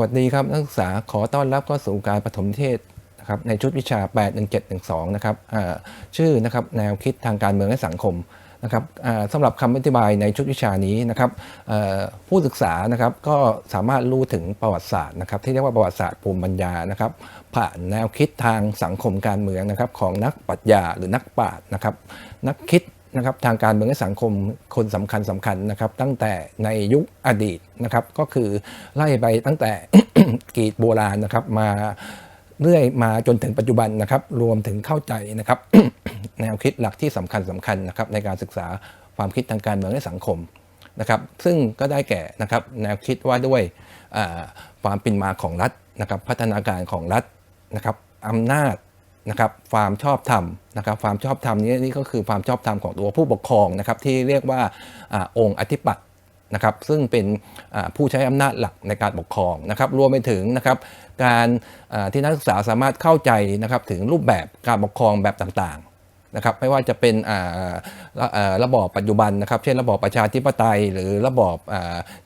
วัสดีครับนักศึกษาขอต้อนรับเข้าสู่การปฐมเทศนะครับในชุดวิชา 81712 นะครับชื่อนะครับแนวคิดทางการเมืองและสังคมนะครับสำหรับคำอธิบายในชุดวิชานี้นะครับผู้ศึกษานะครับก็สามารถรู้ถึงประวัติศาสตร์นะครับที่เรียกว่าประวัติศาสตร์ภูมิปัญญานะครับ ผ่านแนวคิดทางสังคมการเมืองนะครับของนักปรัชญาหรือนักปราชญ์นะครับนักคิด นะครับทางการเมืองและสังคมคนสำคัญสำคัญนะครับ ตั้งแต่ในยุคอดีตนะครับ ก็คือไล่ไปตั้งแต่กรีกโบราณนะครับมาเรื่อยมาจนถึงปัจจุบันนะครับ รวมถึงเข้าใจนะครับแนวคิดหลักที่สำคัญสำคัญนะครับในการศึกษาความคิดทางการเมืองและสังคมนะครับ ซึ่งก็ได้แก่นะครับแนวคิดว่าด้วยความเป็นมาของรัฐนะครับ พัฒนาการของรัฐนะครับอำนาจ นะครับความชอบธรรมนะครับความชอบธรรมนี้นี่ก็คือความชอบธรรมของตัวผู้ปกครองนะครับที่เรียกว่าอองค์อธิปัตย์นะครับซึ่งเป็นผู้ใช้อำนาจหลักในการปกครองนะครับรวมไปถึงนะครับการที่นักศึกษาสามารถเข้าใจนะครับถึงรูปแบบการปกครองแบบต่าง นะครับไม่ว่าจะเป็นระอ่าระบอบปัจจุบันนะครับเช่นระบอบประชาธิปไตย หรือระบอบอ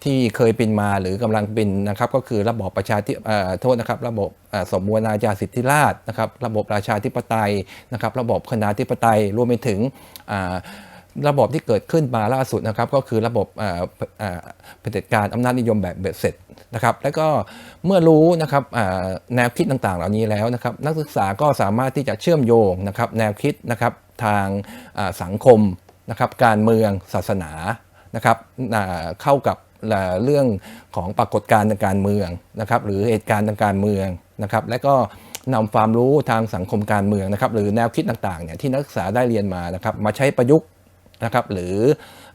ที่เคยเป็นมาหรือกำลังเป็นนะครับก็คือระบอบประชาธิโทษนะครับระบบอ่าสมบูรณาญาสิทธิราชนะครับระบบราชาธิปไตยนะครับระบบคณะธิปไตยรวมไปถึง ระบบที่เกิดขึ้นมาล่าสุดนะครับก็คือระบบอ่าอ่าเผด็จการอำนาจนิยมแบบเบ็ดเสร็จนะครับแล้วก็เมื่อรู้นะครับแนวคิดต่างๆ เหล่านี้แล้วนะครับนักศึกษาก็สามารถที่จะเชื่อมโยงนะครับแนวคิดนะครับทางอ่าสังคมนะครับการเมืองศาสนานะครับอ่าเข้ากับเรื่องของปรากฏการณ์ทางการเมืองนะครับหรือเหตุการณ์ทางการเมืองนะครับและก็นำความรู้ทางสังคมการเมืองนะครับหรือแนวคิดต่างๆเนี่ยที่นักศึกษาได้เรียนมานะครับมาใช้ประยุกต์ นะครับหรือ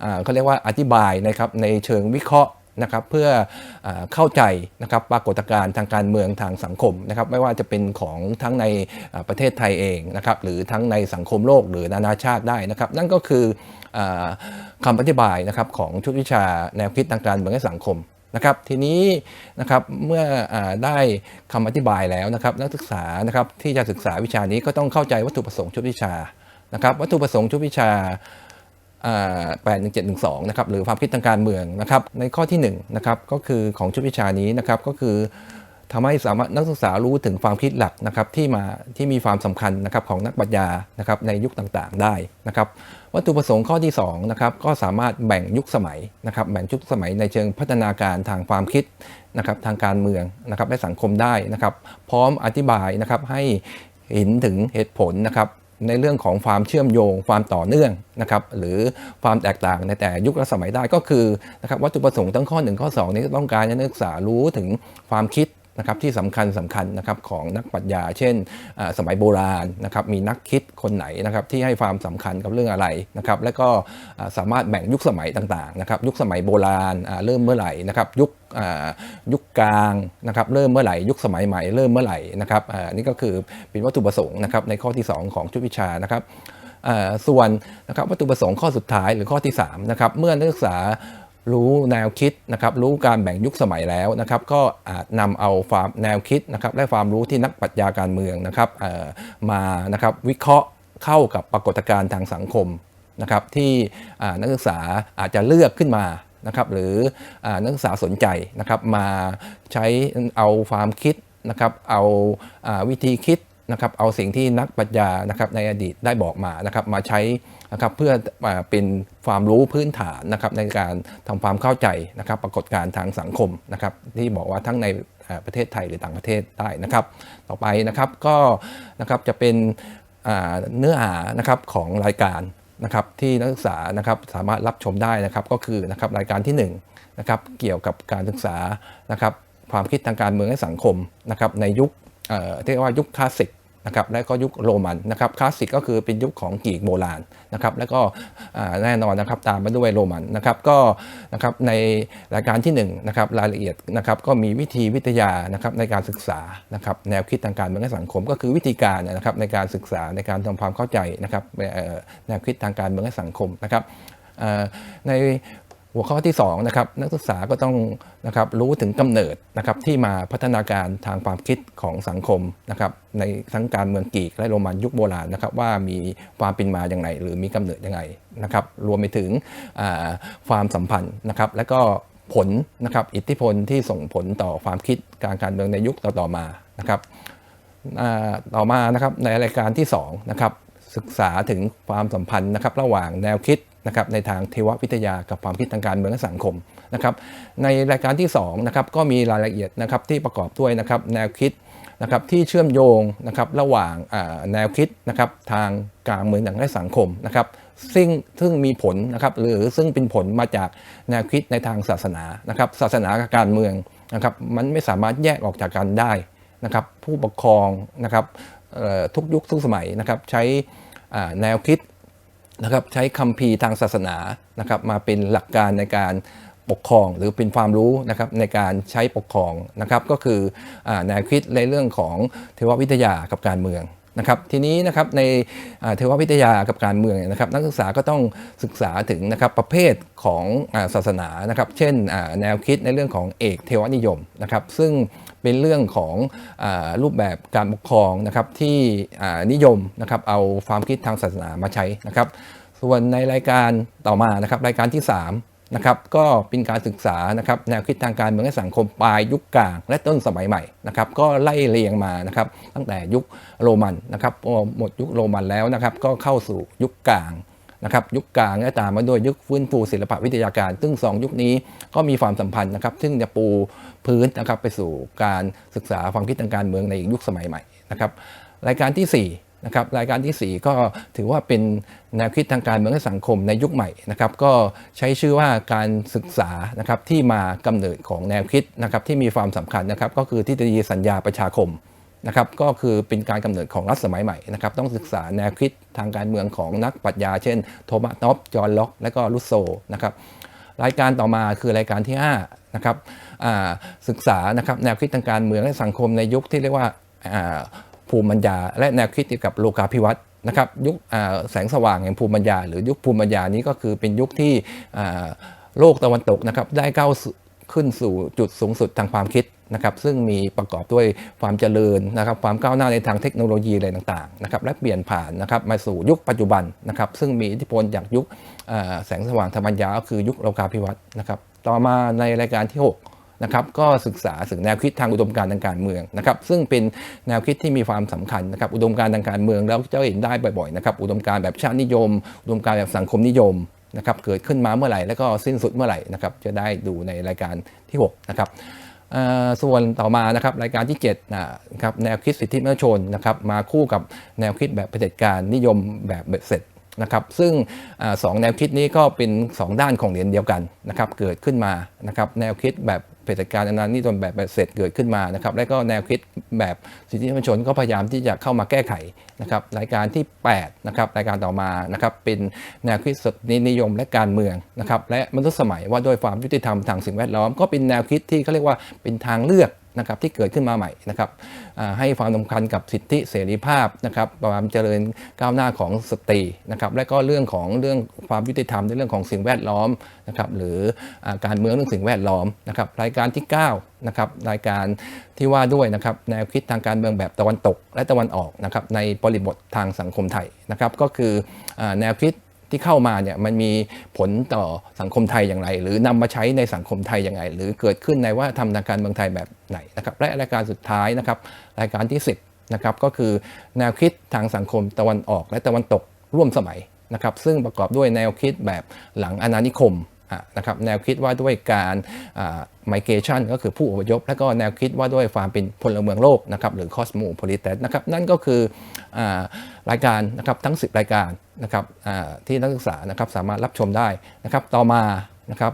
อเขาเรียกว่าอธิบายนะครับในเชิงวิเคราะห์นะครับเพื่ออเข้าใจนะครับปรากฏการณ์ทางการเมืองทางสังคมนะครับไม่ว่าจะเป็นของทั้งในประเทศไทยเองนะครับหรือทั้งในสังคมโลกหรือนานาชาติได้นะครับ นั่นก็คืออาคำอธิบายนะครับของชุดวิชาแนวคิดทางการเมืองและสังคมนะครับทีนี้นะครับเมื่ออได้คำอธิบายแล้วนะครับนักศึกษานะครับที่จะศึกษาวิชานี้ก็ต้องเข้าใจวัตถุประสงค์ชุดวิชานะครับวัตถุประสงค์ชุดวิชา แปดหนึ่งเจ็ดหนึ่งสองนะครับหรือความคิดทางการเมืองนะครับในข้อที่1นงนะครับก็คือของชุดวิชานี้นะครับก็คือทำให้สามารถนักศึกษารู้ถึงความคิดหลักนะครับที่มาที่มีความสำคัญนะครับของนักปรัชญานะครับในยุคต่างๆได้นะครับวัตถุประสงค์ข้อที่2นะครับก็สามารถแบ่งยุคสมัยนะครับแบ่งยุคสมัยในเชิงพัฒนาการทางความคิดนะครับทางการเมืองนะครับและสังคมได้นะครับ พร้อมอธิบายนะครับให้เห็นถึงเหตุผลนะครับ ในเรื่องของความเชื่อมโยงความต่อเนื่องนะครับหรือความแตกต่างในแต่ยุคและสมัยได้ก็คือนะครับวัตถุประสงค์ทั้งข้อ 1 ข้อ 2 นี้ต้องการให้นักศึกษารู้ถึงความคิด นะครับที่สำคัญสำคัญนะครับของนักปรัชญา เช่น สมัยโบราณนะครับมีนักคิดคนไหนนะครับที่ให้ความสำคัญกับเรื่องอะไรนะครับและก็สามารถแบ่งยุคสมัยต่างๆนะครับยุคสมัยโบราณเริ่มเมื่อไหร่นะครับยุคยุคกลางนะครับเริ่มเมื่อไหร่ยุคสมัยใหม่เริ่มเมื่อไหร่นะครับอ่านี่ก็คือเป็นวัตถุประสงค์นะครับในข้อที่ 2 ของชุดวิชานะครับส่วนนะครับวัตถุประสงค์ข้อสุดท้ายหรือข้อที่3นะครับเมื่อนักศึกษา รู้แนวคิดนะครับรู้การแบ่งยุคสมัยแล้วนะครับก็อาจนำเอาความแนวคิดนะครับและความรู้ที่นักปรัชญาการเมืองนะครับเอ่อมานะครับวิเคราะห์เข้ากับปรากฏการณ์ทางสังคมนะครับที่นักศึกษาอาจจะเลือกขึ้นมานะครับหรืออนักศึกษาสนใจนะครับมาใช้เอาความคิดนะครับเอาอาวิธีคิดนะครับเอาสิ่งที่นักปรัชญานะครับในอดีตได้บอกมานะครับมาใช้ นะครับเพื่ออาเป็นความรู้พื้นฐานนะครับในการทำความเข้าใจนะครับปรากฏการณ์ทางสังคมนะครับที่บอกว่าทั้งในประเทศไทยหรือต่างประเทศได้นะครับ ต่อไปนะครับก็นะครับจะเป็นเนื้อหานะครับของรายการนะครับที่นักศึกษานะครับสามารถรับชมได้นะครับก็คือนะครับรายการที่หนึ่งนะครับเกี่ยวกับการศึกษานะครับความคิดทางการเมืองและสังคมนะครับในยุคที่เรียกว่ายุคคลาสสิก นะครับและก็ยุคโรมันนะครับคลาสสิกก็คือเป็นยุคของกรีกโบราณนะครับแล้วก็แน่นอนนะครับตามมาด้วยโรมันนะครับก็นะครับในรายการที่1นะครับรายละเอียดนะครับก็มีวิธีวิทยานะครับในการศึกษานะครับแนวคิดทางการเมืองและสังคม ก็คือวิธีการนะครับในการศึกษาในการทำความเข้าใจนะครับแนวคิดทางการเมืองและสังคมนะครับใน หัวข้อที่2นะครับนักศึกษาก็ต้องนะครับรู้ถึงกำเนิดนะครับที่มาพัฒนาการทางความคิดของสังคมนะครับในทั้งการเมืองกรีกและโรมันยุคโบราณนะครับว่ามีความเป็นมาอย่างไรหรือมีกำเนิดยังไงนะครับรวมไปถึงความสัมพันธ์นะครับและก็ผลนะครับอิทธิพลที่ส่งผลต่อความคิดการการเมืองในยุคต่อๆมานะครับต่อมานะครับในรายการที่2นะครับศึกษาถึงความสัมพันธ์นะครับระหว่างแนวคิด นะครับในทางเทววิทยากับความคิดทางการเมืองและสังคมนะครับในรายการที่2นะครับก็มีรายละเอียดนะครับที่ประกอบด้วยนะครับแนวคิดนะครับที่เชื่อมโยงนะครับระหว่างแนวคิดนะครับทางการเมืองและสังคมนะครับซึ่งซึ่งมีผลนะครับหรือซึ่งเป็นผลมาจากแนวคิดในทางศาสนานะครับศาสนากับการเมืองนะครับมันไม่สามารถแยกออกจากกันได้นะครับผู้ปกครองนะครับทุกยุคทุกสมัยนะครับใช้แนวคิด นะครับใช้คัมภีร์ทางศาสนานะครับมาเป็นหลักการในการปกครองหรือเป็นความรู้นะครับในการใช้ปกครองนะครับก็คืออแนวคิดในเรื่องของเทววิทยากับการเมืองนะครับทีนี้นะครับในเทววิทยากับการเมืองนะครับนักศึกษาก็ต้องศึกษาถึงนะครับประเภทของศาสนานะครับเช่นแนวคิดในเรื่องของเอกเทวนิยมนะครับซึ่ง เป็นเรื่องของอรูปแบบการปกครองนะครับที่นิยมนะครับเอาความคิดทางศาสนามาใช้นะครับ ส่วนในรายการต่อมานะครับรายการที่ 3 นะครับก็เป็นการศึกษานะครับแนวคิดทางการเมืองและสังคมปลายยุคกลาง และต้นสมัยใหม่นะครับก็ไล่เรียงมานะครับตั้งแต่ยุคโรมันนะครับพอหมดยุคโรมันแล้วนะครับก็เข้าสู่ยุคกลาง นะครับยุคกลางและตามมาด้วยยุคฟื้นฟูศิลปะวิทยาการ ซึ่ง 2 ยุคนี้ก็มีความสัมพันธ์นะครับ ซึ่งจะปูพื้นนะครับไปสู่การศึกษาความคิดทางการเมืองในอีกยุคสมัยใหม่นะครับรายการที่4นะครับรายการทีสี่ 4 ก็ถือว่าเป็นแนวคิดทางการเมืองและสังคมในยุคใหม่นะครับก็ใช้ชื่อว่าการศึกษานะครับที่มากำเนิดของแนวคิดนะครับที่มีความสำคัญนะครับก็คือทฤษฎีสัญญาประชาคม นะครับก็คือเป็นการกำเนิดของรัฐสมัยใหม่นะครับต้องศึกษาแนวคิดทางการเมืองของนักปรัชญา เช่น โทมัสน็อปจอห์นล็อก และก็ลุสโซนะครับรายการต่อมาคือรายการที่5นะครับศึกษานะครับแนวคิดทางการเมืองและสังคมในยุคที่เรียกว่าภูมิปัญญา และแนวคิดเกี่ยวกับโลกาภิวัตน์นะครับยุคแสงสว่างแห่งภูมิปัญญา หรือยุคภูมิปัญญานี้ก็คือเป็นยุคที่โลกตะวันตกนะครับได้ก้าวสู่ ขึ้นสู่จุดสูงสุดทางความคิดนะครับซึ่งมีประกอบด้วยความเจริญนะครับความก้าวหน้าในทางเทคโนโลยีอะไรต่างๆนะครับและเปลี่ยนผ่านนะครับมาสู่ยุคปัจจุบันนะครับซึ่งมีอิทธิพลจากยุคแสงสว่างธรรมัญญาก็คือยุคโลกาภิวัตน์นะครับต่อมาในรายการที่ 6นะครับก็ศึกษาถึงแนวคิดทางอุดมการณ์ทางการเมืองนะครับซึ่งเป็นแนวคิดที่มีความสำคัญนะครับอุดมการณ์ทางการเมืองแล้วจะเห็นได้บ่อยๆนะครับอุดมการณ์แบบชาตินิยม อุดมการณ์แบบสังคมนิยม นะครับเกิดขึ้นมาเมื่อไหร่ แล้วก็สิ้นสุดเมื่อไหร่นะครับจะได้ดูในรายการที่6นะครับส่วนต่อมานะครับรายการที่7นะครับแนวคิดสิทธิมนุษยชนนะครับมาคู่กับแนวคิดแบบเผด็จการนิยมแบบเบ็ดเสร็จนะครับซึ่งอสองแนวคิดนี้ก็เป็น 2 ด้านของเหรียญเดียวกันนะครับเกิดขึ้นมานะครับแนวคิดแบบ เผด็จการอนานิยมแบบแบบเสร็จเกิดขึ้นมานะครับและก็แนวคิดแบบสิทธิมนชนก็พยายามที่จะเข้ามาแก้ไขนะครับรายการที่8นะครับรายการต่อมานะครับเป็นแนวคิดสดนิยมและการเมืองนะครับและมนุษยสมัยว่าด้วยความยุติธรรมทางสิ่งแวดล้อม ก็เป็นแนวคิดที่เขาเรียกว่าเป็นทางเลือก นะครับที่เกิดขึ้นมาใหม่นะครับให้ความสำคัญกับสิทธิเสรีภาพนะครับความเจริญก้าวหน้าของสตรีนะครับและก็เรื่องของเรื่องความยุติธรรมในเรื่องของสิ่งแวดล้อมนะครับหรือการเมืองเรื่องสิ่งแวดล้อมนะครับรายการที่9นะครับรายการที่ว่าด้วยนะครับแนวคิดทางการเมืองแบบตะวันตกและตะวันออกนะครับในบริบททางสังคมไทยนะครับก็คือแนวคิด ที่เข้ามาเนี่ยมันมีผลต่อสังคมไทยอย่างไร หรือนำมาใช้ในสังคมไทยอย่างไร หรือเกิดขึ้นในว่าทำทางการเมืองไทยแบบไหนนะครับและรายการสุดท้ายนะครับรายการที่ 10นะครับก็คือแนวคิดทางสังคมตะวันออกและตะวันตกร่วมสมัยนะครับซึ่งประกอบด้วยแนวคิดแบบหลังอาณานิคมนะครับแนวคิดว่าด้วยการไมเกชันก็คือผู้อพยพ และก็แนวคิดว่าด้วยความเป็นพลเมืองโลกนะครับหรือคอสโมโพลิเตสนะครับนั่นก็คืออารายการนะครับทั้ง 10 รายการ นะครับที่นักศึกษานะครับสามารถรับชมได้นะครับต่อมานะครับ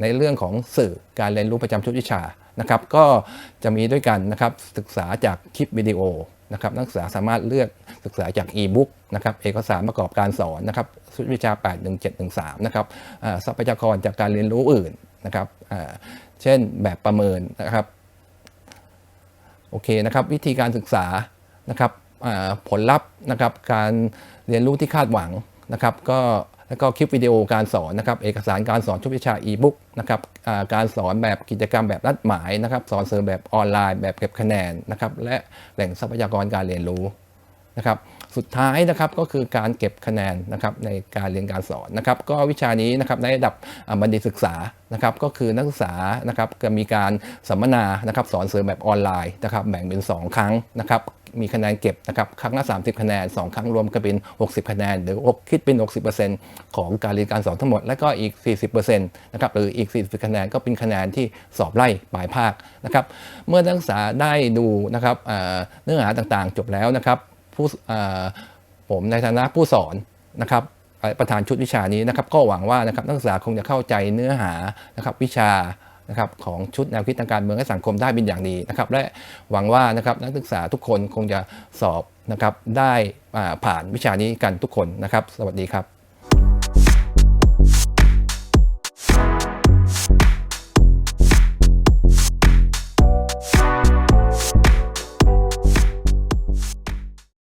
ในเรื่องของสื่อการเรียนรู้ประจำชุดวิชานะครับก็จะมีด้วยกันนะครับศึกษาจากคลิปวิดีโอนะครับนักศึกษาสามารถเลือกศึกษาจากอีบุ๊กนะครับเอกสารประกอบการสอนนะครับชุดวิชา 81713นะครับอ่าทรัพยากรจากการเรียนรู้อื่นนะครับเช่นแบบประเมินนะครับโอเคนะครับวิธีการศึกษานะครับ ผลลัพธ์นะครับการเรียนรู้ที่คาดหวังนะครับก็แล้วก็คลิปวิดีโอการสอนนะครับเอกสารการสอนชุดวิชาอีบุ๊กนะครับการสอนแบบกิจกรรมแบบนัดหมายนะครับสอนเสริมแบบออนไลน์แบบเก็บคะแนนนะครับและแหล่งทรัพยากรการเรียนรู้นะครับสุดท้ายนะครับก็คือการเก็บคะแนนนะครับในการเรียนการสอนนะครับก็วิชานี้นะครับในระดับบัณฑิตศึกษานะครับก็คือนักศึกษานะครับจะมีการสัมมนานะครับสอนเสริมแบบออนไลน์นะครับแบ่งเป็น 2 ครั้งนะครับ มีคะแนนเก็บนะครับครั้งละ 30 คะแนน 2 ครั้งรวมกันเป็น 60 คะแนน หรือคิดเป็น 60%ของการเรียนการสอนทั้งหมด และก็อีก 40%นะครับหรืออีก 40 คะแนนก็เป็นคะแนนที่สอบไล่ปลายภาคนะครับเมื่อนักศึกษาได้ดูนะครับเนื้อหาต่างๆ จบแล้วนะครับผู้ผมในฐานะผู้สอนนะครับประธานชุดวิชานี้นะครับก็หวังว่านะครับนักศึกษาคงจะเข้าใจเนื้อหานะครับวิชา นะครับของชุดแนวคิดทางการเมืองและสังคมได้เป็นอย่างดีนะครับและหวังว่านะครับนักศึกษาทุกคนคงจะสอบนะครับได้ผ่านวิชานี้กันทุกคนนะครับ สวัสดีครับ